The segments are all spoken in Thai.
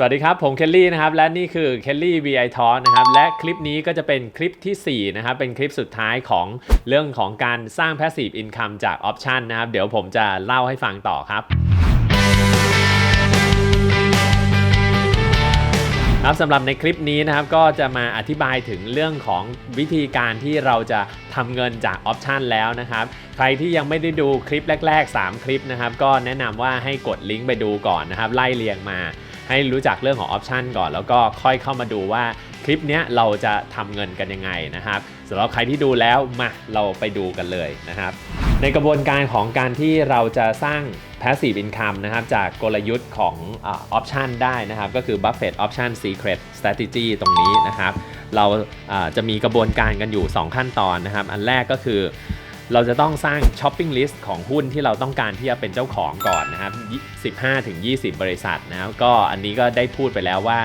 สวัสดีครับ ผมเคลลี่นะครับ และนี่คือเคลลี่ VI Talk นะครับ และคลิปนี้ก็จะเป็นคลิปทีสี่ 4 นะครับ เป็นคลิปสุดท้ายของเรื่องของการสร้าง Passive Income จาก Option นะครับ เดี๋ยวผมจะเล่าให้ฟังต่อครับครับสำหรับในคลิปนี้นะครับก็จะมาอธิบายถึงเรื่องของวิธีการที่เราจะทำเงินจากออปชันแล้วนะครับ ใครที่ยังไม่ได้ดูคลิปแรก ๆ 3 คลิปนะครับ ก็แนะนำว่าให้กดลิงก์ไปดูก่อนนะครับ ไล่เรียงมา ให้รู้จักเรื่องของออปชันก่อน แล้วก็ค่อยเข้ามาดูว่าคลิปนี้เราจะทำเงินกันยังไงนะครับสำหรับใครที่ดูแล้วมาเราไปดูกันเลยนะครับ ในกระบวนการของการที่เราจะสร้าง passive income นะครับจากกลยุทธ์ของออปชันได้นะครับ ก็คือ Buffett Option Secret Strategy ตรงนี้นะครับ เราอ่าจะมีกระบวนการกันอยู่ 2 ขั้นตอนนะครับ อันแรกก็คือ เราจะต้องสร้างช้อปปิ้งลิสต์ของหุ้นที่เราต้องการที่จะเป็นเจ้าของก่อนนะครับ 15-20 บริษัทนะครับก็อันนี้ก็ได้พูดไปแล้วว่า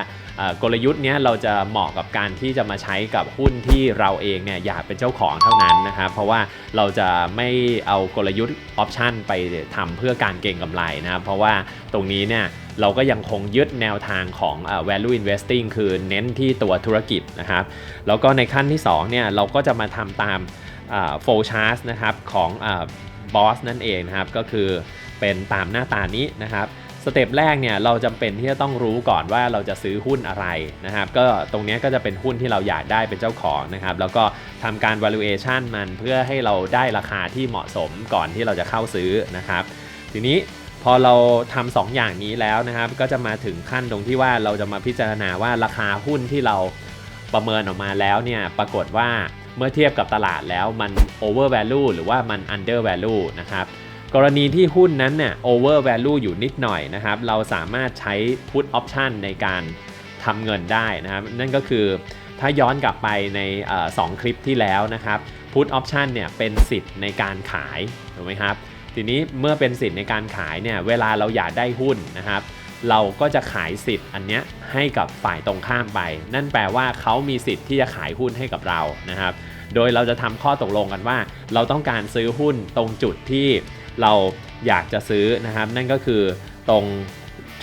กลยุทธ์เนี้ยเราจะเหมาะกับการที่จะมาใช้กับหุ้นที่เราเองเนี่ยอยากเป็นเจ้าของเท่านั้นนะครับ เพราะว่าเราจะไม่เอากลยุทธ์ออปชันไปทำเพื่อการเก็งกำไรนะครับเพราะว่าตรงนี้เนี่ยเราก็ยังคงยึดแนวทางของ value investing คือเน้นที่ตัวธุรกิจนะครับ แล้วก็ในขั้นที่2เนี่ยเราก็จะมาทำตาม โฟล์ชาร์ตนะครับของบอสนั่นเองนะครับก็คือเป็นตามหน้าตานี้นะครับสเต็ปแรกเนี่ยเราจำเป็นที่จะต้องรู้ก่อนว่าเราจะซื้อหุ้นอะไรนะครับ ก็ตรงนี้ก็จะเป็นหุ้นที่เราอยากได้เป็นเจ้าของนะครับ แล้วก็ทำการ valuation มันเพื่อให้เราได้ราคาที่เหมาะสมก่อนที่เราจะเข้าซื้อนะครับ ทีนี้พอเราทำสองอย่างนี้แล้วนะครับ ก็จะมาถึงขั้นตรงที่ว่าเราจะมาพิจารณาว่าราคาหุ้นที่เรา ประเมินออกมาแล้วเนี่ยปรากฏว่าเมื่อเทียบกับตลาดแล้วมัน over value หรือว่ามัน under value นะครับกรณีที่หุ้นนั้นเนี่ย over value อยู่นิดหน่อยนะครับ เราสามารถใช้ put option ในการทำเงินได้นะครับ นั่นก็คือถ้าย้อนกลับไปในสองคลิปที่แล้วนะครับ put option เนี่ยเป็นสิทธิ์ในการขายถูกไหมครับ ทีนี้เมื่อเป็นสิทธิ์ในการขายเนี่ยเวลาเราอยากได้หุ้นนะครับ เราก็จะขายสิทธิ์อันเนี้ยให้กับฝ่ายตรงข้ามไป นั่นแปลว่าเขามีสิทธิ์ที่จะขายหุ้นให้กับเรานะครับ โดยเราจะทำข้อตกลงกันว่า เราต้องการซื้อหุ้นตรงจุดที่เราอยากจะซื้อนะครับ นั่นก็คือตรง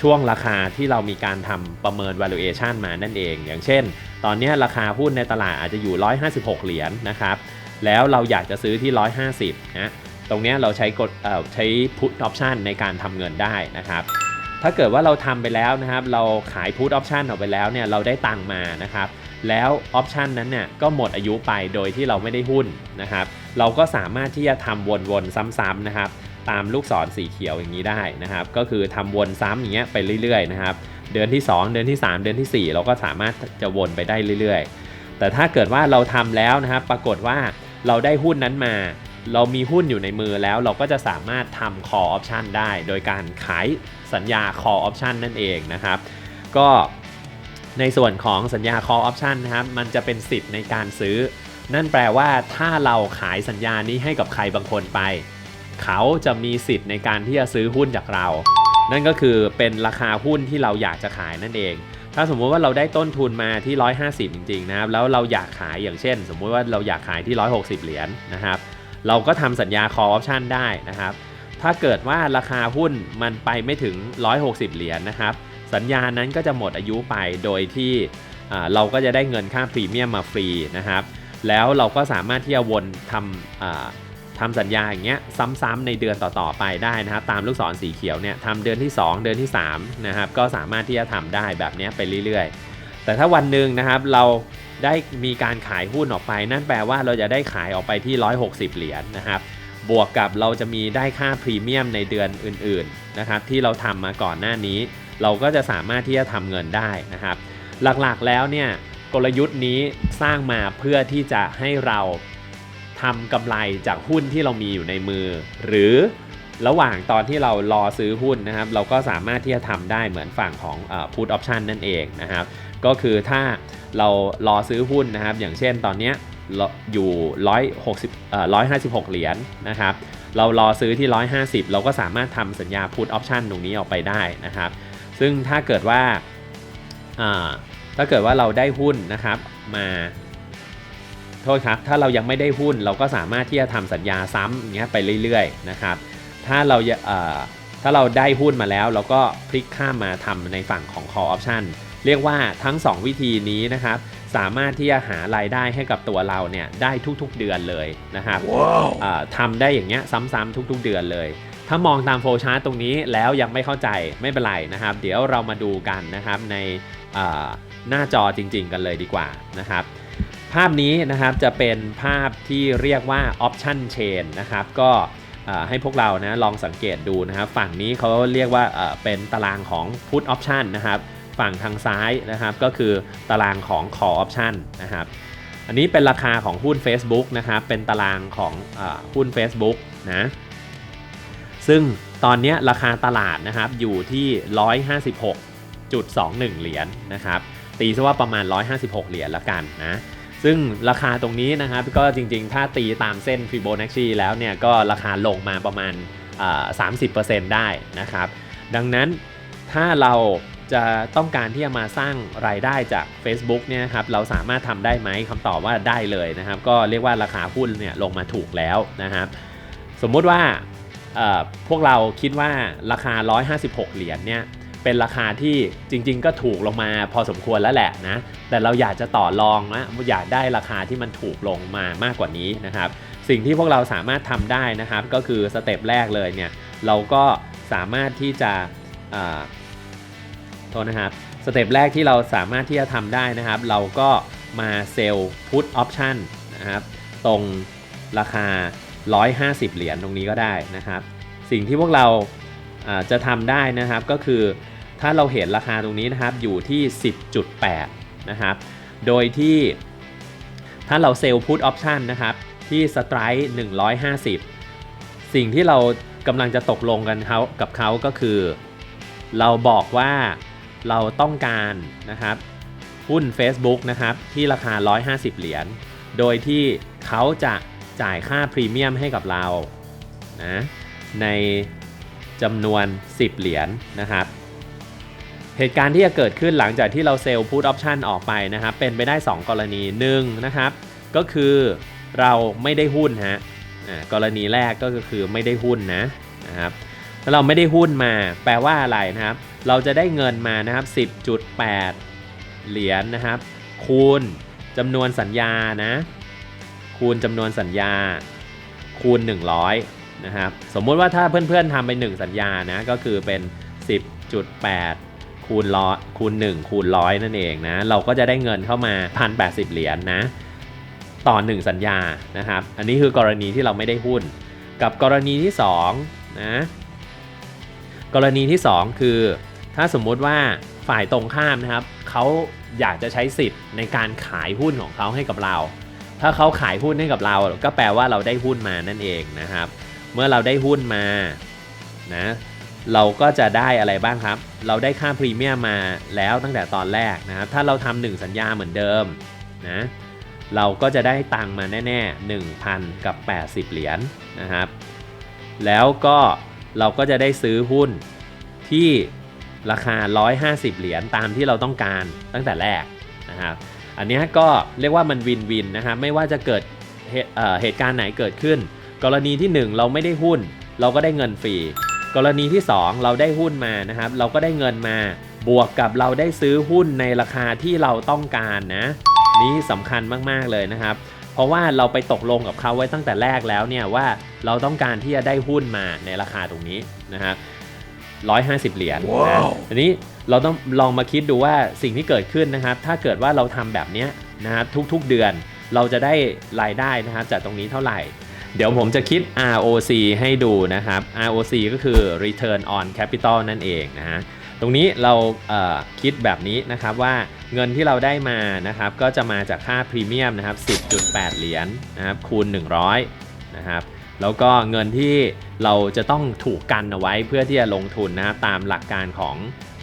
ช่วงราคาที่เรามีการทำประเมิน valuation มานั่นเอง อย่างเช่น ตอนนี้ราคาหุ้นในตลาดอาจจะอยู่ 156 เหรียญนะครับ แล้วเราอยากจะซื้อที่ 150นะ ตรงนี้เราใช้กดใช้ put option ในการทำเงินได้นะครับ ถ้าเกิดว่าเราทำไปแล้วนะครับ เราขาย put option ออกไปแล้วเนี่ยเราได้ตังค์มานะครับ แล้ว option นั้นเนี่ยก็หมดอายุไปโดยที่เราไม่ได้หุ้นนะครับ เราก็สามารถที่จะทำวนๆซ้ำๆนะครับ ตามลูกศรสีเขียวอย่างนี้ได้นะครับ ก็คือทำวนซ้ำอย่างเงี้ยไปเรื่อยๆนะครับ เดือนที่ 2 เดือนที่ 3 เดือนทีสี่4 เราก็สามารถจะวนไปได้เรื่อย ๆ แต่ถ้าเกิดว่าเราทำแล้วนะครับ ปรากฏว่าเราได้หุ้นนั้นมาเรามีหุ้นอยู่ในมือแล้วเราก็จะสามารถทำ call option ได้ โดยการขาย สัญญา call option นั่นเองนะครับ ก็ในส่วนของสัญญา call option นะครับ มันจะเป็นสิทธิ์ในการซื้อ นั่นแปลว่าถ้าเราขายสัญญานี้ให้กับใครบางคนไป เขาจะมีสิทธิ์ในการที่จะซื้อหุ้นจากเรา นั่นก็คือเป็นราคาหุ้นที่เราอยากจะขายนั่นเอง ถ้าสมมุติว่าเราได้ต้นทุนมาที่ 150 จริงๆนะครับ แล้วเราอยากขายอย่างเช่น สมมุติว่าเราอยากขายที่ 160 เหรียญนะครับ เราก็ทำสัญญา call option ได้นะครับ ถ้าเกิดว่าราคาหุ้นมันไปไม่ถึง 160 เหรียญนะครับ สัญญานั้นก็จะหมดอายุไปโดยที่เราก็จะได้เงินค่าพรีเมียมมาฟรีนะครับ แล้วเราก็สามารถที่จะวนทำทำสัญญาอย่างเงี้ยซ้ำๆในเดือนต่อๆไปได้นะครับ ตามลูกศรสีเขียวเนี่ยทำเดือนที่ 2 เดือนที่3นะครับก็สามารถที่จะทำได้แบบเนี้ยไปเรื่อยๆ แต่ถ้าวันหนึ่งนะครับเราได้มีการขายหุ้นออกไป นั่นแปลว่าเราจะได้ขายออกไปที่ 160 เหรียญนะครับ บวกกับเราจะมีได้ค่าพรีเมียมในเดือนอื่นๆนะครับที่เราทำมาก่อนหน้านี้ เราก็จะสามารถที่จะทำเงินได้นะครับ หลักๆแล้วเนี่ยกลยุทธ์นี้สร้างมาเพื่อที่จะให้เราทำกำไรจากหุ้นที่เรามีอยู่ในมือ หรือระหว่างตอนที่เรารอซื้อหุ้นนะครับ เราก็สามารถที่จะทำได้เหมือนฝั่งของเอ่อ put option นั่นเองนะครับ ก็คือถ้าเรารอซื้อหุ้นนะครับ อย่างเช่นตอนนี้ อยู่160เอ่อ156 เหรียญนะครับ เรารอซื้อที่ 150 เราก็สามารถทำสัญญา put option ตรงนี้ออกไปได้นะครับ ซึ่งถ้าเกิดว่าอ่าถ้าเกิดว่าเราได้หุ้นนะครับมาโทษครับ ถ้าเรายังไม่ได้หุ้นเราก็สามารถที่จะทำสัญญาซ้ำอย่างเงี้ยไปเรื่อยๆนะครับ ถ้าเราถ้าเราได้หุ้นมาแล้ว เราก็พลิกข้ามมาทำในฝั่งของ call option เรียกว่าทั้ง 2 วิธีนี้นะครับ สามารถที่จะหารายได้ให้กับตัวเราเนี่ยได้ทุกๆเดือนเลยนะครับ Wow. อ่าทำได้อย่างเงี้ยซ้ำๆทุกๆเดือนเลย ถ้ามองตามโฟล์ชาร์ตตรงนี้แล้วยังไม่เข้าใจไม่เป็นไรนะครับ เดี๋ยวเรามาดูกันนะครับในอ่าหน้าจอจริง ๆ กันเลยดีกว่านะครับ ภาพนี้นะครับจะเป็นภาพที่เรียกว่า option chain นะครับ ก็อ่าให้พวกเรานะลองสังเกตดูนะครับ ฝั่งนี้เขาเรียกว่าเอ่อเป็นตารางของ put option นะครับ ฝั่งทางซ้ายนะครับ ก็คือตารางของ call option นะครับ อันนี้เป็นราคาของหุ้น Facebook นะครับ เป็นตารางของอหุ้น Facebook นะ ซึ่งตอนนี้ราคาตลาดนะครับอยู่ที่ 156.21 เหรียญนะครับ ตีซะว่าประมาณ 156 เหรียญละกันนะซึ่งราคาตรงนี้นะครับก็จริงๆ ถ้าตีตามเส้น Fibonacci แล้วเนี่ยก็ราคาลงมาประมาณอ่า30%ได้นะครับ ดังนั้นถ้าเรา จะต้องการที่จะมาสร้างรายได้จาก Facebook เนี่ยครับเราสามารถทำได้ไหมคำตอบว่าได้เลยนะครับ ก็เรียกว่าราคาหุ้นเนี่ยลงมาถูกแล้วนะครับ สมมุติว่าพวกเราคิดว่าราคา 156 เหรียญเนี่ยเป็นราคาที่จริง ๆ ก็ถูกลงมาพอสมควรแล้วแหละนะ แต่เราอยากจะต่อรองนะอยากได้ราคาที่มันถูกลงมามากกว่านี้นะครับ สิ่งที่พวกเราสามารถทำได้นะครับ ก็คือสเต็ปแรกเลยเนี่ยเราก็สามารถที่จะ โทษนะครับสเต็ปแรกที่เราสามารถที่จะทำได้นะครับ เราก็มาเซลล์พุทออปชันนะครับตรงราคา 150 เหรียญตรงนี้ก็ได้นะครับ สิ่งที่พวกเราจะทำได้นะครับก็คือถ้าเราเห็นราคาตรงนี้นะครับอยู่ที่ 10.8 นะครับ โดยที่ถ้าเราเซลล์พุทออปชันนะครับที่สไตร์150 สิ่งที่เรากำลังจะตกลงกันเขากับเขาก็คือ เราบอกว่า เราต้องการนะครับหุ้น Facebook นะครับที่ราคา 150 เหรียญ โดยที่เขาจะจ่ายค่าพรีเมียมให้กับเรานะในจำนวน 10 เหรียญนะครับ เหตุการณ์ที่จะเกิดขึ้นหลังจากที่เราเซลล์พุทออปชันออกไปนะครับ เป็นไปได้ 2 กรณีหนึ่งนะครับ ก็คือเราไม่ได้หุ้นฮะกรณีแรกก็คือไม่ได้หุ้นนะนะครับถ้าเราไม่ได้หุ้นมาแปลว่าอะไรนะครับ เราจะได้เงินมานะครับ 10.8 เหรียญนะครับ คูณจำนวนสัญญานะ คูณจำนวนสัญญา คูณ 100 นะครับ สมมุติว่าถ้าเพื่อนๆทำไป 1 สัญญานะ ก็คือเป็น 10.8 คูณร้อยคูณ 1 คูณร้อยนั่นเองนะ เราก็จะได้เงินเข้ามา 1,080 เหรียญนนะ ต่อ 1 สัญญา นะครับ อันนี้คือกรณีที่เราไม่ได้หุ้น กับกรณีที่2นะ กรณีที่ 2 คือ ถ้าสมมุติว่าฝ่ายตรงข้ามนะครับเขาอยากจะใช้สิทธิ์ในการขายหุ้นของเขาให้กับเรา ถ้าเขาขายหุ้นให้กับเรา ก็แปลว่าเราได้หุ้นมานั่นเองนะครับ เมื่อเราได้หุ้นมานะเราก็จะได้อะไรบ้างครับ เราได้ค่าพรีเมียมมาแล้วตั้งแต่ตอนแรกนะครับ ถ้าเราทำหนึ่งสัญญาเหมือนเดิมนะ เราก็จะได้ตังมาแน่ๆ 1,000 กับ 80 เหรียญนะครับ แล้วก็เราก็จะได้ซื้อหุ้นที่ ราคา 150 เหรียญตามที่เราต้องการตั้งแต่แรกนะครับอันนี้ก็เรียกว่ามันวินวินนะครับไม่ว่าจะเกิดเหตุเเหตุการณ์ไหนเกิดขึ้น กรณีที่ 1 เราไม่ได้หุ้น เราก็ได้เงินฟรีกรณีที่ 2 เราได้หุ้นมานะครับเราก็ได้เงินมาบวกกับเราได้ซื้อหุ้นในราคาที่เราต้องการนะ นี้สำคัญมาก ๆ เลยนะครับ เพราะว่าเราไปตกลงกับเขาไว้ตั้งแต่แรกแล้วเนี่ยว่าเราต้องการที่จะได้หุ้นมาในราคาตรงนี้นะครับ 150 เหรียญนะว้าวทีนี้เราต้องลองมาคิดดูว่าสิ่งที่เกิดขึ้นนะครับ ถ้าเกิดว่าเราทำแบบเนี้ยนะครับทุกๆเดือนเราจะได้รายได้นะครับจากตรงนี้เท่าไหร่ เดี๋ยวผมจะคิด ROC ให้ดูนะครับ ROC ก็คือ Return on Capital นั่นเองนะฮะตรงนี้เราเอ่อคิดแบบนี้นะครับว่าเงินที่เราได้มานะครับก็จะมาจากค่าพรีเมียมนะครับ10.8 เหรียญนะครับคูณ 100นะครับ แล้วก็เงินที่เราจะต้องถูกกันเอาไว้เพื่อที่จะลงทุนนะตามหลักการของ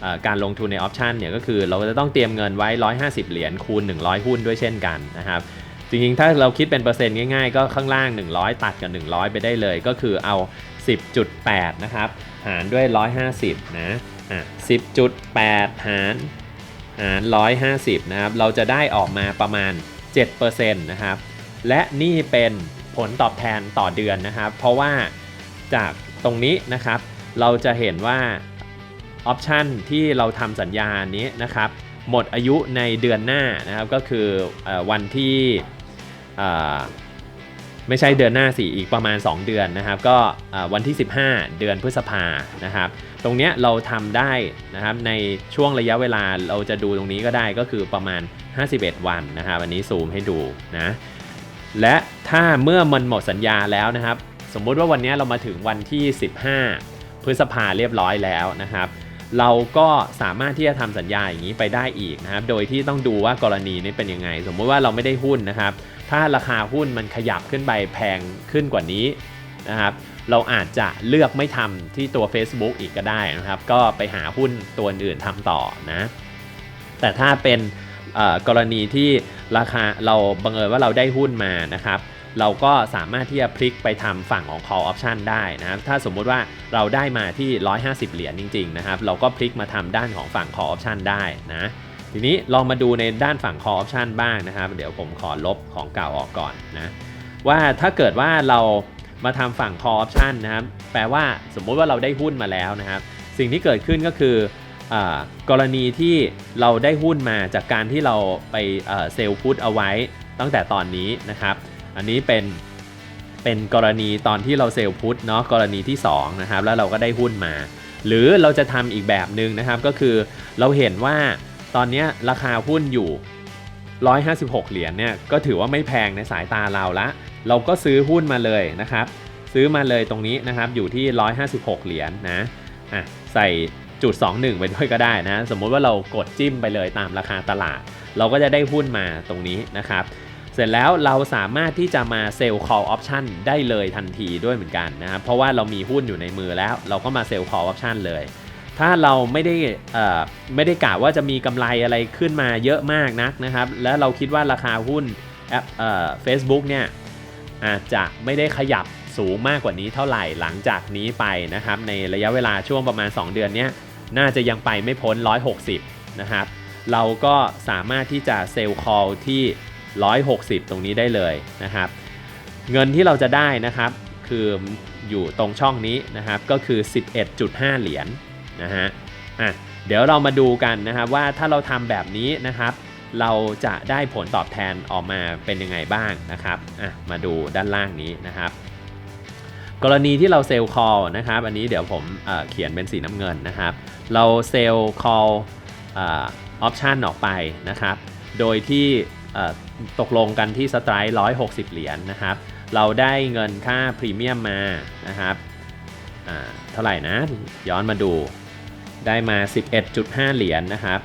อการลงทุนในออปชันเนี่ยก็คือเราจะต้องเตรียมเงินไว้ 150 เหรียญคูณ 100 หุ้นด้วยเช่นกันนะครับจริงๆ ถ้าเราคิดเป็นเปอร์เซ็นต์ง่ายๆ ก็ข้างล่าง 100 ตัดกับ 100 ไปได้เลย ก็คือเอา 10.8 นะครับ หารด้วย 150 นะ อะ 10.8 หารหาร 150 นะครับ เราจะได้ออกมาประมาณ 7%นะครับ และนี่เป็น ผลตอบแทนต่อเดือนนะครับ เพราะว่าจากตรงนี้นะครับ เราจะเห็นว่าออปชันที่เราทำสัญญานี้นะครับ หมดอายุในเดือนหน้านะครับ ก็คือวันที่ไม่ใช่เดือนหน้าสิอีกประมาณ 2 เดือนนะครับ ก็วันที่ 15 เดือนพฤษภานะครับ ตรงนี้เราทำได้นะครับในช่วงระยะเวลาเราจะดูตรงนี้ก็ได้ก็คือประมาณ 51 วันนะครับ อันนี้ซูมให้ดูนะ และถ้าเมื่อมันหมดสัญญาแล้วนะครับ สมมุติว่าวันนี้เรามาถึงวันที่ 15 พฤษภาเรียบร้อยแล้วนะครับ เราก็สามารถที่จะทำสัญญาอย่างนี้ไปได้อีกนะครับ โดยที่ต้องดูว่ากรณีนี้เป็นยังไง สมมุติว่าเราไม่ได้หุ้นนะครับ ถ้าราคาหุ้นมันขยับขึ้นไปแพงขึ้นกว่านี้นะครับเราอาจจะเลือกไม่ทำที่ตัว Facebook อีกก็ได้นะครับ ก็ไปหาหุ้นตัวอื่นทำต่อนะ แต่ถ้าเป็น กรณีที่ราคาเราบังเอิญว่าเราได้หุ้นมานะครับเราก็สามารถที่จะพลิกไปทำฝั่งของ call option ได้นะครับถ้าสมมุติว่าเราได้มาที่ 150 เหรียญจริง ๆ นะครับ เราก็พลิกมาทำด้านของฝั่ง call option ได้นะทีนี้ลองมาดูในด้านฝั่ง call option บ้างนะครับ เดี๋ยวผมขอลบของเก่าออกก่อนนะว่าถ้าเกิดว่าเรามาทำฝั่ง call option นะครับ แปลว่าสมมุติว่าเราได้หุ้นมาแล้วนะครับ สิ่งที่เกิดขึ้นก็คือ กรณีที่เราได้หุ้นมาจากการที่เราไปเซลล์พุทเอาไว้ตั้งแต่ตอนนี้นะครับ อันนี้เป็นเป็นกรณีตอนที่เราเซลล์พุทเนาะกรณีที่2นะครับแล้วเราก็ได้หุ้นมา หรือเราจะทำอีกแบบหนึ่งนะครับก็คือเราเห็นว่าตอนนี้ราคาหุ้นอยู่ 156 เหรียญเนี่ยก็ถือว่าไม่แพงในสายตาเราละ เราก็ซื้อหุ้นมาเลยนะครับ ซื้อมาเลยตรงนี้นะครับอยู่ที่ 156 เหรียญนะอะใส่ จุด21 ไปด้วยก็ได้นะสมมุติว่าเรากดจิ้มไปเลยตามราคาตลาด เราก็จะได้หุ้นมาตรงนี้นะครับ เสร็จแล้วเราสามารถที่จะมาเซลล์ call option ได้เลยทันทีด้วยเหมือนกันนะครับเพราะว่าเรามีหุ้นอยู่ในมือแล้ว เราก็มาเซลล์ call option เลย ถ้าเราไม่ได้ไม่ได้กะว่าจะมีกำไรอะไรขึ้นมาเยอะมากนักนะครับ และเราคิดว่าราคาหุ้นแอปเอ่อ Facebook เนี่ยอาจจะไม่ได้ขยับสูงมากกว่านี้เท่าไหร่หลังจากนี้ไปนะครับในระยะเวลาช่วงประมาณ 2 เดือนเนี้ย น่าจะยังไปไม่พ้น 160 นะครับ เราก็สามารถที่จะเซลล์ call ที่ 160 ตรงนี้ได้เลยนะครับ เงินที่เราจะได้นะครับ คืออยู่ตรงช่องนี้นะครับ ก็คือ 11.5 เหรียญนะฮะ อะ เดี๋ยวเรามาดูกันนะครับว่าถ้าเราทำแบบนี้นะครับ เราจะได้ผลตอบแทนออกมาเป็นยังไงบ้างนะครับ อะ มาดูด้านล่างนี้นะครับ กรณีที่เราเซลล์คอลนะครับอันนี้เดี๋ยวผมเเขียนเป็นสีน้ำเงินนะครับ เราเซลล์คอลออปชันออกไปนะครับ โดยที่ตกลงกันที่สไตร์160 เหรียญนะครับ เราได้เงินค่าพรีเมียมมานะครับเท่าไหร่นะ ย้อนมาดูได้มา 11.5 เหรียญนะครับ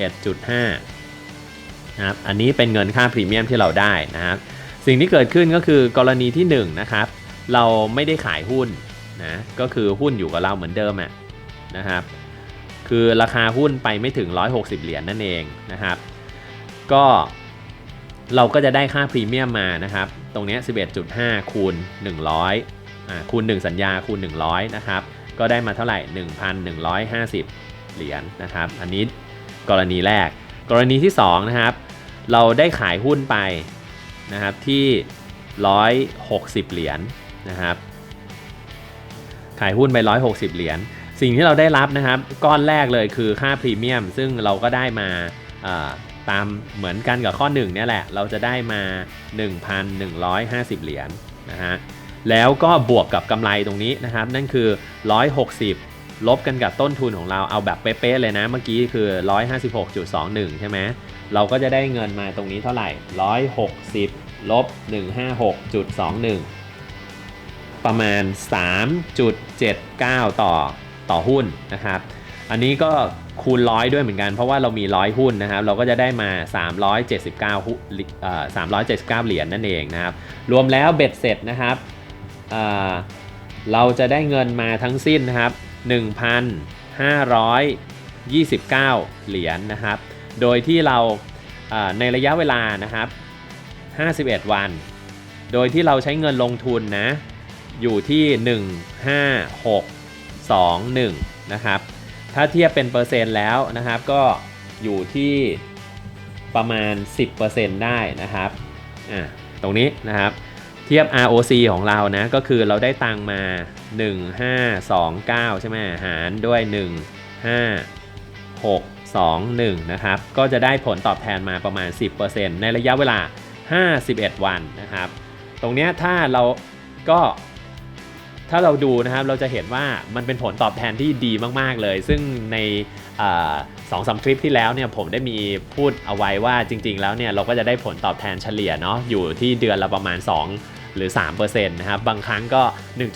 11.5นะครับ อันนี้เป็นเงินค่าพรีเมียมที่เราได้นะครับ สิ่งที่เกิดขึ้นก็คือกรณีที่1นะครับ เราไม่ได้ขายหุ้นนะก็คือหุ้นอยู่กับเราเหมือนเดิมอะนะครับคือราคาหุ้นไปไม่ถึง 160 เหรียญนั่นเองนะครับ ก็เราก็จะได้ค่าพรีเมียมมานะครับ ตรงนี้ 11.5 คูณ 100อ่าคูณ 1 สัญญาคูณ 100 นะครับ ก็ได้มาเท่าไหร่ 1,150 เหรียญนะครับ อันนี้กรณีแรก กรณีที่ 2 นะครับ เราได้ขายหุ้นไปนะครับที่ 160 เหรียญน นะครับ ขายหุ้นไป 160 เหรียญ สิ่งที่เราได้รับนะครับ ก้อนแรกเลยคือค่าพรีเมียม ซึ่งเราก็ได้มาอ่าตามเหมือนกันกับข้อ1เนี่ยแหละ เราจะได้มา 1,150 เหรียญนะฮะ แล้วก็บวกกับกำไรตรงนี้นะครับ นั่นคือ 160 ลบกันกับต้นทุนของเราเอาแบบเป๊ะๆเลยนะ เมื่อกี้คือ 156.21 ใช่ไหม เราก็จะได้เงินมาตรงนี้เท่าไหร่ 160 ลบ 156.21 ประมาณ 3.79 ต่อต่อหุ้นนะครับ อันนี้ก็คูณร้อยด้วยเหมือนกัน เพราะว่าเรามีร้อยหุ้นนะครับ เราก็จะได้มา 379หุ้นเอ่อ379 เหรียญนั่นเองนะครับ รวมแล้วเบ็ดเสร็จนะครับเเราจะได้เงินมาทั้งสิ้นนะครับ 1,529 เหรียญนะครับ โดยที่เราเอ่อในระยะเวลานะครับ 51 วัน โดยที่เราใช้เงินลงทุนนะ อยู่ที่ 15621 นะครับ ถ้าเทียบเป็นเปอร์เซ็นต์แล้วนะครับก็อยู่ที่ประมาณ 10%ได้นะครับอ่าตรงนี้นะครับเทียบ ROC ของเรานะก็คือเราได้ตังมา 1529 ใช่ไหมหารด้วย 1 5 6 2 1 นะครับ ก็จะได้ผลตอบแทนมาประมาณ 10%ในระยะเวลา 51 วันนะครับ ตรงเนี้ยถ้าเราก็ ถ้าเราดูนะครับเราจะเห็นว่ามันเป็นผลตอบแทนที่ดีมาก ๆ เลย ซึ่งในสองสามคลิปที่แล้วเนี่ยผมได้มีพูดเอาไว้ว่าจริง ๆ แล้วเนี่ยเราก็จะได้ผลตอบแทนเฉลี่ยเนาะอยู่ที่เดือนละประมาณ 2 หรือ 3%นะครับบางครั้งก็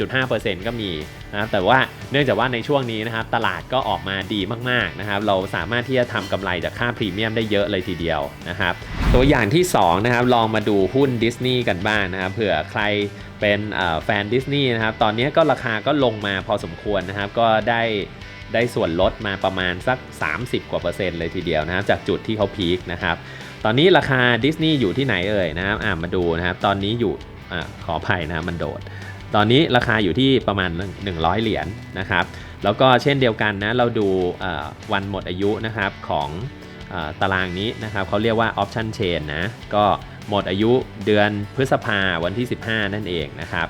1.5%ก็มี นะครับแต่ว่าเนื่องจากว่าในช่วงนี้นะครับตลาดก็ออกมาดีมากๆนะครับเราสามารถที่จะทำกำไรจากค่าพรีเมียมได้เยอะเลยทีเดียวนะครับตัวอย่างที่2นะครับลองมาดูหุ้นดิสนีย์กันบ้างนะครับเผื่อใครเป็นแฟนดิสนีย์นะครับตอนนี้ก็ราคาก็ลงมาพอสมควรนะครับก็ได้ได้ส่วนลดมาประมาณสัก 30 กว่าเปอร์เซ็นต์เลยทีเดียวนะครับจากจุดที่เขาพีคนะครับตอนนี้ราคาดิสนีย์อยู่ที่ไหนเอ่ยนะครับอ่ามาดูนะครับตอนนี้อยู่อขออภัยนะมันโดด ตอนนี้ราคาอยู่ที่ประมาณ 100 เหรียญนนะครับ แล้วก็เช่นเดียวกันนะเราดูวันหมดอายุนะครับของตารางนี้นะครับเขาเรียกว่า option chain นะก็หมดอายุเดือนพฤษภาวันที่ 15 นั่นเองนะครับ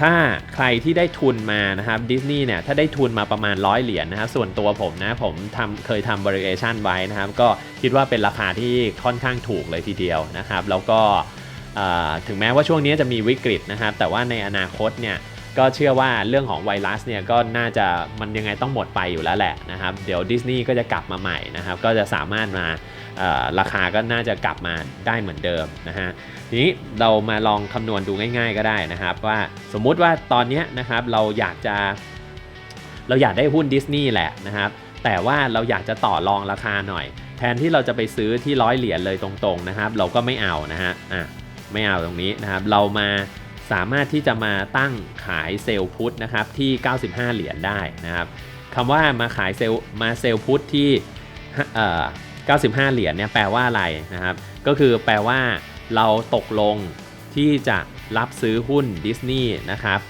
ถ้าใครที่ได้ทุนมานะครับดิสนีย์เนี่ยถ้าได้ทุนมาประมาณร้อยเหรียญนนะครับส่วนตัวผมนะผมทำเคยทำ variation ไว้นะครับ ก็คิดว่าเป็นราคาที่ค่อนข้างถูกเลยทีเดียวนะครับ แล้วก็ ถึงแม้ว่าช่วงนี้จะมีวิกฤตนะครับแต่ว่าในอนาคตเนี่ยก็เชื่อว่าเรื่องของไวรัสเนี่ยก็น่าจะมันยังไงต้องหมดไปอยู่แล้วแหละนะครับเดี๋ยวดิสนีย์ก็จะกลับมาใหม่นะครับก็จะสามารถมาราคาก็น่าจะกลับมาได้เหมือนเดิมนะฮะทีนี้เรามาลองคำนวณดูง่ายๆก็ได้นะครับ ว่าสมมุติว่าตอนนี้นะครับเราอยากจะเราอยากได้หุ้นดิสนีย์แหละนะครับแต่ว่าเราอยากจะต่อรองราคาหน่อย แทนที่เราจะไปซื้อที่ร้อยเหรียญเลยตรงๆนะครับ เราก็ไม่เอานะฮะอะ ไม่เอาตรงนี้นะครับ เรามาสามารถที่จะมาตั้งขายเซลล์พุทนะครับที่ 95 เหรียญได้นะครับคำว่ามาขายเซลล์มาเซลล์พุทที่95 เหรียญเนี่ยแปลว่าอะไรนะครับ ก็คือแปลว่าเราตกลงที่จะรับซื้อหุ้นดิสนีย์นะครับ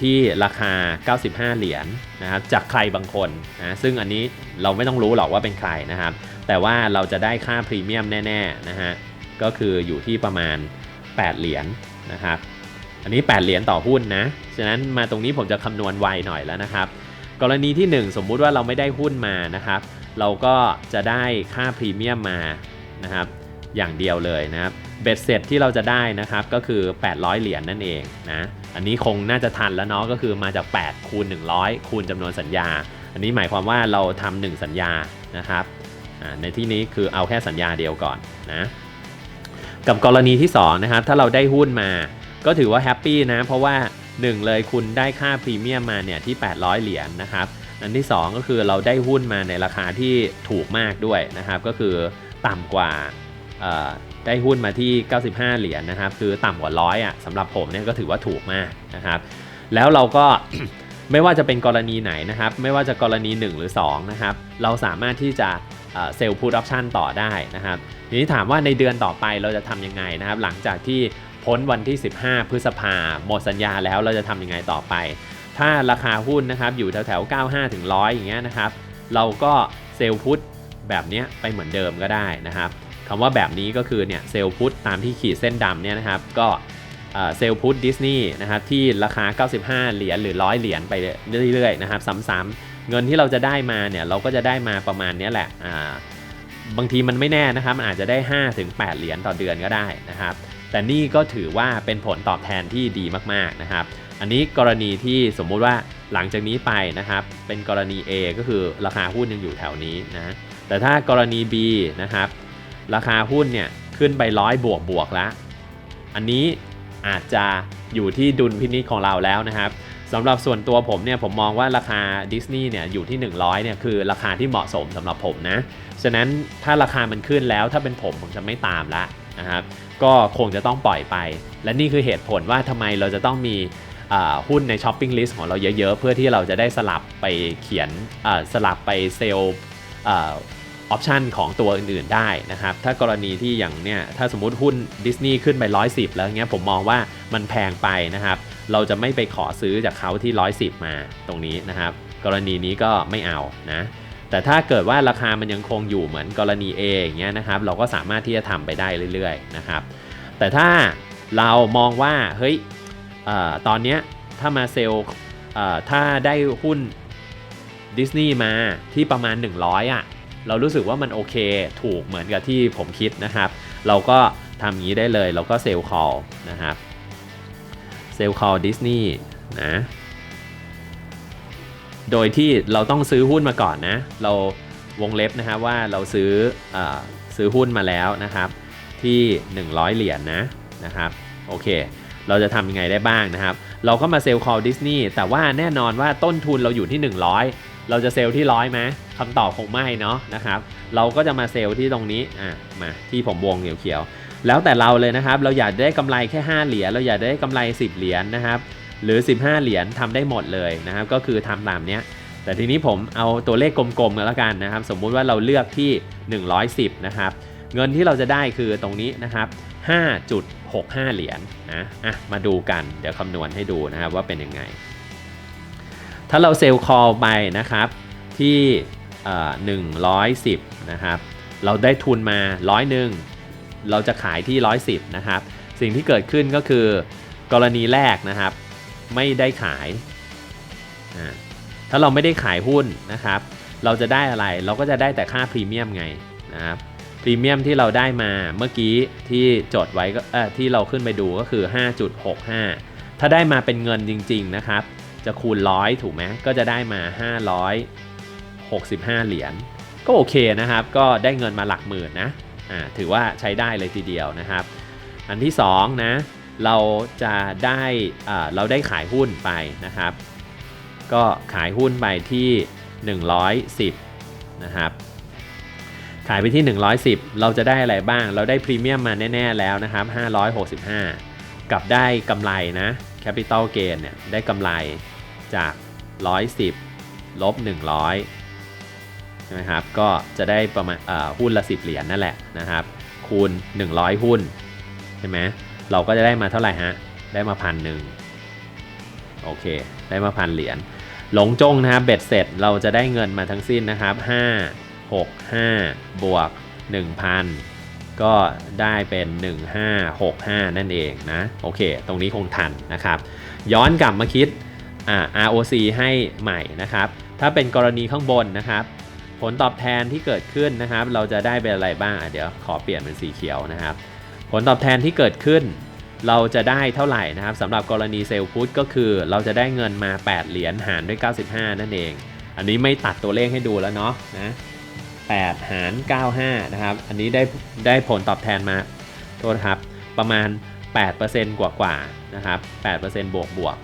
ที่ราคา 95 เหรียญนะครับจากใครบางคนนะซึ่งอันนี้เราไม่ต้องรู้หรอกว่าเป็นใครนะครับ แต่ว่าเราจะได้ค่าพรีเมียมแน่ ๆ นะฮะ ก็คืออยู่ที่ประมาณ 8 เหรียญนะครับ อันนี้ 8 เหรียญต่อหุ้นนะ ฉะนั้นมาตรงนี้ผมจะคำนวณไวหน่อยแล้วนะครับ กรณีที่ 1 สมมุติว่าเราไม่ได้หุ้นมานะครับ เราก็จะได้ค่าพรีเมียมมานะครับอย่างเดียวเลยนะครับ เบ็ดเสร็จที่เราจะได้นะครับก็คือ 800 เหรียญนนั่นเองนะ อันนี้คงน่าจะทันแล้วเนาะก็คือมาจาก 8 คูณ 100 คูณจำนวนสัญญา อันนี้หมายความว่าเราทำ1สัญญานะครับในที่นี้คือเอาแค่สัญญาเดียวก่อนนะ กับกรณีที่2นะครับถ้าเราได้หุ้นมา ก็ถือว่าแฮปปี้นะ เพราะว่า 1 เลยคุณได้ค่าพรีเมียมมาเนี่ยที่ 800 เหรียญนนะครับอันที่ 2 ก็คือเราได้หุ้นมาในราคาที่ถูกมากด้วยนะครับ ก็คือต่ำกว่าได้หุ้นมาที่ 95 เหรียญนนะครับ คือต่ำกว่าร้อยอะสำหรับผมเนี่ยก็ถือว่าถูกมากนะครับ แล้วเราก็ ไม่ว่าจะเป็นกรณีไหนนะครับ ไม่ว่าจะกรณี 1 หรือ 2 นะครับ เราสามารถที่จะเซลล์พูดออปชันต่อได้นะครับทีนี้ถามว่าในเดือนต่อไปเราจะทำยังไงนะครับ หลังจากที่พ้นวันที่ 15 พฤษภาหมดสัญญาแล้วเราจะทำยังไงต่อไป ถ้าราคาหุ้นนะครับอยู่แถวแถว95ถึง100 อย่างเงี้ยนะครับ เราก็เซลล์พุทแบบนี้ไปเหมือนเดิมก็ได้นะครับคำว่าแบบนี้ก็คือเนี่ยเซลล์พุทตามที่ขีดเส้นดำเนี่ยนะครับ ก็ เซลล์พุทดิสนีย์นะครับที่ราคา 95 เหรียญหรือ 100 เหรียญไปเรื่อยๆนะครับซ้ำๆเงินที่เราจะได้มาเนี่ยเราก็จะได้มาประมาณนี้แหละบางทีมันไม่แน่นะครับมันอาจจะได้5ถึง8เหรียญต่อเดือนก็ได้นะครับ แต่นี่ก็ถือว่าเป็นผลตอบแทนที่ดีมากๆนะครับ อันนี้กรณีที่สมมุติว่าหลังจากนี้ไปนะครับ เป็นกรณี A ก็คือราคาหุ้นยังอยู่แถวนี้นะแต่ถ้ากรณี B นะครับ ราคาหุ้นเนี่ยขึ้นไปร้อยบวกบวกแล้วอันนี้ อาจจะอยู่ที่ดุลพินิจของเราแล้วนะครับสำหรับส่วนตัวผมเนี่ยผมมองว่าราคาดิสนีย์เนี่ยอยู่ที่ 100เนี่ยคือราคาที่เหมาะสมสำหรับผมนะฉะนั้นถ้าราคามันขึ้นแล้วถ้าเป็นผมผมจะไม่ตามละนะครับก็คงจะต้องปล่อยไป และนี่คือเหตุผลว่าทำไมเราจะต้องมีหุ้นในช้อปปิ้งลิสต์ของเราเยอะๆ เพื่อที่เราจะได้สลับไปเขียนสลับไปเซลล์ ออปชันของตัวอื่นๆได้นะครับ ถ้ากรณีที่อย่างเนี้ยถ้าสมมติหุ้นดิสนีย์ขึ้นไป 110 แล้วเงี้ยผมมองว่ามันแพงไปนะครับ เราจะไม่ไปขอซื้อจากเขาที่ 110 มาตรงนี้นะครับ กรณีนี้ก็ไม่เอานะ แต่ถ้าเกิดว่าราคามันยังคงอยู่เหมือนกรณี A อย่างเงี้ยนะครับ เราก็สามารถที่จะทำไปได้เรื่อยๆนะครับ แต่ถ้าเรามองว่าเฮ้ยออตอนเนี้ยถ้ามาเซล์ถ้าได้หุ้นดิสนีย์มาที่ประมาณ 100อะ เรารู้สึกว่ามันโอเคถูกเหมือนกับที่ผมคิดนะครับ เราก็ทำอย่างนี้ได้เลยเราก็เซลล์คอลนะครับเซลล์คอลดิสนีย์นะโดยที่เราต้องซื้อหุ้นมาก่อนนะ เราวงเล็บนะครับว่าเราซื้ออซื้อหุ้นมาแล้วนะครับ ที่ 100 เหรียญนะนะครับโอเค เราจะทำยังไงได้บ้างนะครับ เราก็มาเซลล์คอลดิสนีย์แต่ว่าแน่นอนว่าต้นทุนเราอยู่ที่ 100 เราจะเซลล์ที่ร้อยไหมคำตอบคงไม่เนาะนะครับ เราก็จะมาเซลล์ที่ตรงนี้อะมาที่ผมวงเขียวๆแล้วแต่เราเลยนะครับ เราอยากได้กำไรแค่ 5 เหรียญเราอยากได้กำไร 10 เหรียญนะครับ หรือ 15 เหรียญทำได้หมดเลยนะครับ ก็คือทำตามเนี้ยแต่ทีนี้ผมเอาตัวเลขกลมๆกันแล้วกันนะครับ สมมุติว่าเราเลือกที่ 110 นะครับ เงินที่เราจะได้คือตรงนี้นะครับ 5.65 เหรียญนะอะมาดูกันเดี๋ยวคำนวณให้ดูนะครับว่าเป็นยังไง ถ้าเราเซลล์คอลไปนะครับที่เอ่อ110นะครับเราได้ทุนมาร้อยหนึ่งเราจะขายที่110นะครับสิ่งที่เกิดขึ้นก็คือกรณีแรกนะครับ ไม่ได้ขาย ถ้าเราไม่ได้ขายหุ้นนะครับ เราจะได้อะไรเราก็จะได้แต่ค่าพรีเมียมไงนะครับพรีเมียมที่เราได้มาเมื่อกี้ที่จดไว้ก็ที่เราขึ้นไปดูก็คือ 5.65 ถ้าได้มาเป็นเงินจริง ๆนะครับ จะคูณร้อยถูกไหมก็จะได้มา 565 เหรียญก็โอเคนะครับ ก็ได้เงินมาหลักหมื่นนะอ่าถือว่าใช้ได้เลยทีเดียวนะครับ อันที่2นะเราจะได้อ่าเราได้ขายหุ้นไปนะครับ ก็ขายหุ้นไปที่ 110 นะครับขายไปที่ 110 เราจะได้อะไรบ้าง เราได้พรีเมียมมาแน่ ๆ แล้วนะครับ 565 กับได้กำไรนะ Capital Gain เนี่ย ได้กำไร จาก 110 ลบ 100 ใช่ไหมครับ ก็จะได้ประมาณหุ้นละ 10 เหรียญนั่นแหละนะครับ คูณ 100 หุ้น ใช่ไหมเราก็จะได้มาเท่าไหร่ฮะ ได้มาพันหนึ่งโอเค ได้มาพันเหรียญ หลงจงนะครับ เบ็ดเสร็จเราจะได้เงินมาทั้งสิ้นนะครับ 5 6 5 บวก 1,000 ก็ได้เป็น 1565 นั่นเองนะ โอเค ตรงนี้คงทันนะครับ ย้อนกลับมาคิด ROC ให้ใหม่นะครับ ถ้าเป็นกรณีข้างบนนะครับ ผลตอบแทนที่เกิดขึ้นนะครับ เราจะได้เป็นอะไรบ้างเดี๋ยวขอเปลี่ยนเป็นสีเขียวนะครับ ผลตอบแทนที่เกิดขึ้น เราจะได้เท่าไหร่นะครับสำหรับกรณีเซลล์พุทก็คือ เราจะได้เงินมา 8 เหรียญหารด้วย 95 นั่นเอง อันนี้ไม่ตัดตัวเลขให้ดูแล้วเนาะนะ8หาร 95 นะครับ อันนี้ได้ได้ผลตอบแทนมาโทษครับประมาณ 8%กว่ากว่านะครับ 8%บวกบวก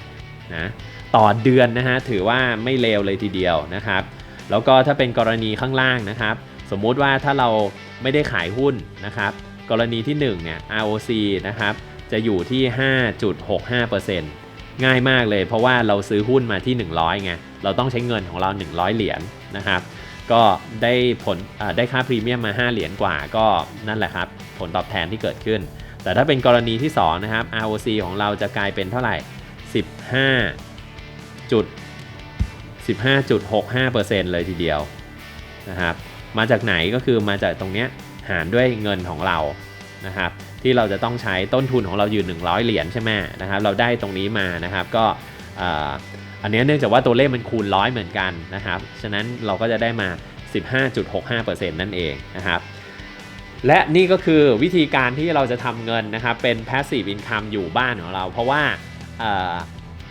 นะ ต่อเดือนนะฮะถือว่าไม่เลวเลยทีเดียวนะครับ แล้วก็ถ้าเป็นกรณีข้างล่างนะครับ สมมุติว่าถ้าเราไม่ได้ขายหุ้นนะครับ กรณีที่1เนี่ย ROC นะครับจะอยู่ที่ 5.65%ง่ายมากเลยเพราะว่าเราซื้อหุ้นมาที่ 100ไงเราต้องใช้เงินของเรา 100 เหรียญนะครับ ก็ได้ผลได้ค่าพรีเมียมมา 5 เหรียญกว่าก็นั่นแหละครับ ผลตอบแทนที่เกิดขึ้น แต่ถ้าเป็นกรณีที่ 2 นะครับ ROC ของเราจะกลายเป็นเท่าไหร่ 15 จุด15.65%เลยทีเดียวนะครับมาจากไหนก็คือมาจากตรงเนี้ยหารด้วยเงินของเรานะครับที่เราจะต้องใช้ต้นทุนของเราอยู่ 100 เหรียญใช่ไหมนะครับเราได้ตรงนี้มานะครับก็อันนี้เนื่องจากว่าตัวเลขมันคูณร้อยเหมือนกันนะครับฉะนั้นเราก็จะได้มา 15.65%นั่นเองนะครับและนี่ก็คือวิธีการที่เราจะทำเงินนะครับเป็น passive income อยู่บ้านของเรา เพราะว่า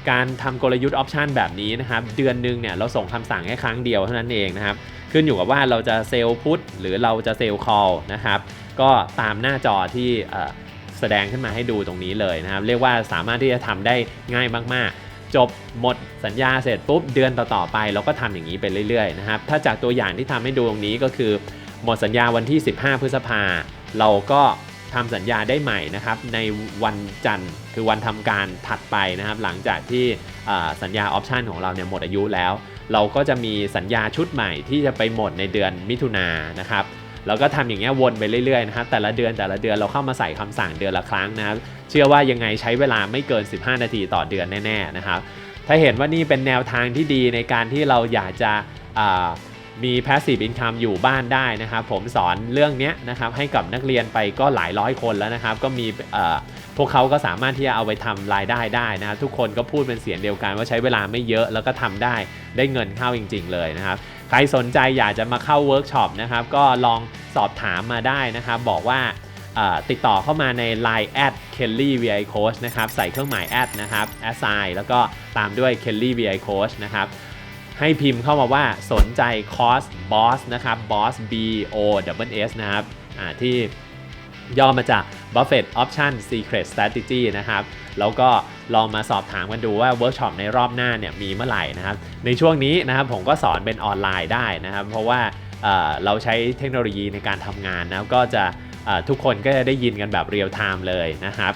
การทำกลยุทธ์ออปชันแบบนี้นะครับเดือนหนึ่งเนี่ยเราส่งคำสั่งแค่ครั้งเดียวเท่านั้นเองนะครับขึ้นอยู่กับว่าเราจะเซลล์พุทหรือเราจะเซลล์คอลนะครับก็ตามหน้าจอที่แสดงขึ้นมาให้ดูตรงนี้เลยนะครับ เรียกว่าสามารถที่จะทำได้ง่ายมากๆ จบหมดสัญญาเสร็จปุ๊บเดือนต่อๆไปเราก็ทำอย่างนี้ไปเรื่อยๆนะครับถ้าจากตัวอย่างที่ทำให้ดูตรงนี้ก็คือ หมดสัญญาวันที่ 15 พฤษภาเราก็ ทำสัญญาได้ใหม่นะครับในวันจันทร์คือวันทำการถัดไปนะครับ หลังจากที่สัญญาออปชันของเราเนี่ยหมดอายุแล้ว เราก็จะมีสัญญาชุดใหม่ที่จะไปหมดในเดือนมิถุนายนนะครับเราก็ทำอย่างเงี้ยวนไปเรื่อยๆนะครับแต่ละเดือนแต่ละเดือนเราเข้ามาใส่คำสั่งเดือนละครั้งนะครับเชื่อว่ายังไงใช้เวลาไม่เกิน 15 นาทีต่อเดือนแน่ๆนะครับ ถ้าเห็นว่านี่เป็นแนวทางที่ดีในการที่เราอยากจะ มี passive income อยู่บ้านได้นะครับผมสอนเรื่องนี้นะครับให้กับนักเรียนไปก็หลายร้อยคนแล้วนะครับ ก็มีพวกเขาก็สามารถที่จะเอาไปทำรายได้ได้นะครับทุกคนก็พูดเป็นเสียงเดียวกันว่าใช้เวลาไม่เยอะแล้วก็ทำได้ได้เงินเข้าจริง ๆ เลยนะครับ ใครสนใจอยากจะมาเข้าเวิร์กช็อปนะครับก็ลองสอบถามมาได้นะครับ บอกว่าติดต่อเข้ามาใน Line แอด Kelly VI Coach นะครับ ใส่เครื่องหมายแอดนะครับ assign แล้วก็ตามด้วย Kelly VI Coach นะครับ ให้พิมพ์เข้ามาว่าสนใจคอร์ส Boss นะครับ Boss B O W S นะครับที่ย่อมาจาก Buffett Option Secret Strategy นะครับ แล้วก็ลองมาสอบถามกันดูว่าเวิร์กช็อปในรอบหน้าเนี่ยมีเมื่อไหร่นะครับ ในช่วงนี้นะครับผมก็สอนเป็นออนไลน์ได้นะครับ เพราะว่าเเราใช้เทคโนโลยีในการทำงานนะก็จะทุกคนก็จะได้ยินกันแบบเรียลไทม์เลยนะครับ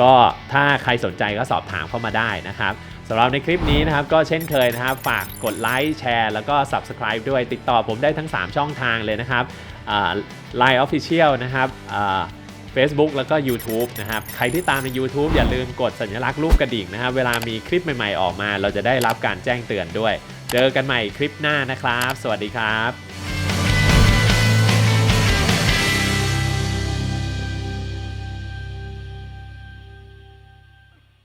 ก็ถ้าใครสนใจก็สอบถามเข้ามาได้นะครับ สำหรับในคลิปนี้นะครับก็เช่นเคยนะครับฝากกดไลค์แชร์แล้วก็ Subscribe ด้วยติดต่อผมได้ทั้ง 3 ช่องทางเลยนะครับไลน์ Official นะครับอ่า Facebook แล้วก็ YouTube นะครับ ใครที่ตามใน YouTube อย่าลืมกดสัญลักษณ์รูปกระดิ่งนะครับ เวลามีคลิปใหม่ๆออกมา เราจะได้รับการแจ้งเตือนด้วย เจอกันใหม่คลิปหน้านะครับ สวัสดีครับ